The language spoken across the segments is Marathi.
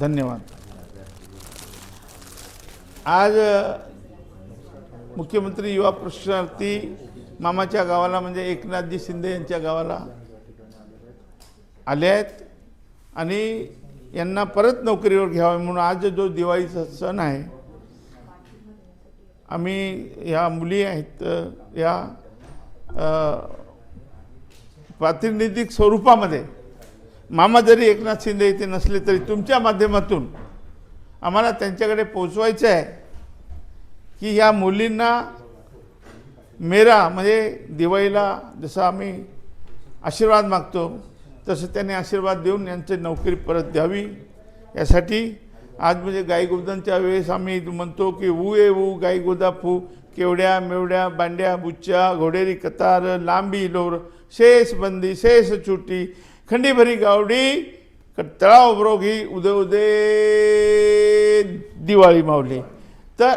धन्यवाद. आज मुख्यमंत्री युवा प्रश्नार्थी मामाच्या गावाला म्हणजे एकनाथजी शिंदे यांच्या गावाला आले आहेत. आणि यांना परत नोकरीवर घ्यावे म्हणून आज जो दिवाळीचा सण आहे आम्ही ह्या मुली आहेत या प्रातिनिधिक स्वरूपामध्ये मामा जरी एकनाथ शिंदे इथे नसले तरी तुमच्या माध्यमातून आम्हाला त्यांच्याकडे पोचवायचं आहे की ह्या मुलींना मेरा म्हणजे दिवाळीला जसं आम्ही आशीर्वाद मागतो तसं त्यांनी आशीर्वाद देऊन यांची नोकरी परत द्यावी. यासाठी आज म्हणजे गाई वेळेस आम्ही म्हणतो की ऊ ए ऊ गायगोदा फू केवड्या मेवड्या बांड्या बुच्च्या घोडेरी कतार लांबी लोर शेष बंदी शेष चुटी खंडीभरी गावडी क- तळाव बरोगी उदे उदे दिवाळी मावली तर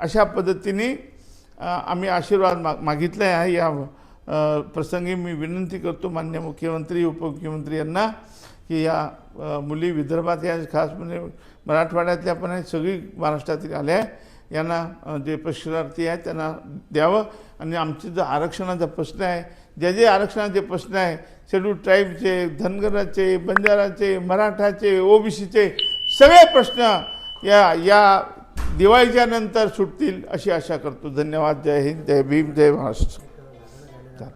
अशा पद्धतीने आम्ही आशीर्वाद माग मागितला आहे या प्रसंगी मी विनंती करतो मान्य मुख्यमंत्री उपमुख्यमंत्री यांना की या मुली विदर्भात या खास म्हणजे मराठवाड्यातल्या पण आहेत सगळी महाराष्ट्रातील आल्या आहे यांना जे प्रशिक्षणार्थी आहेत त्यांना द्यावं. आणि आमचे जो आरक्षणाचा प्रश्न आहे ज्या जे आरक्षणाचे प्रश्न आहे शेड्यूल ट्राईबचे धनगराचे बंजाराचे मराठाचे ओबीसीचे सगळे प्रश्न या या दिवाळीच्या नंतर सुटतील अशी आशा करतो. धन्यवाद. जय हिंद जय भीम जय महाराष्ट्र.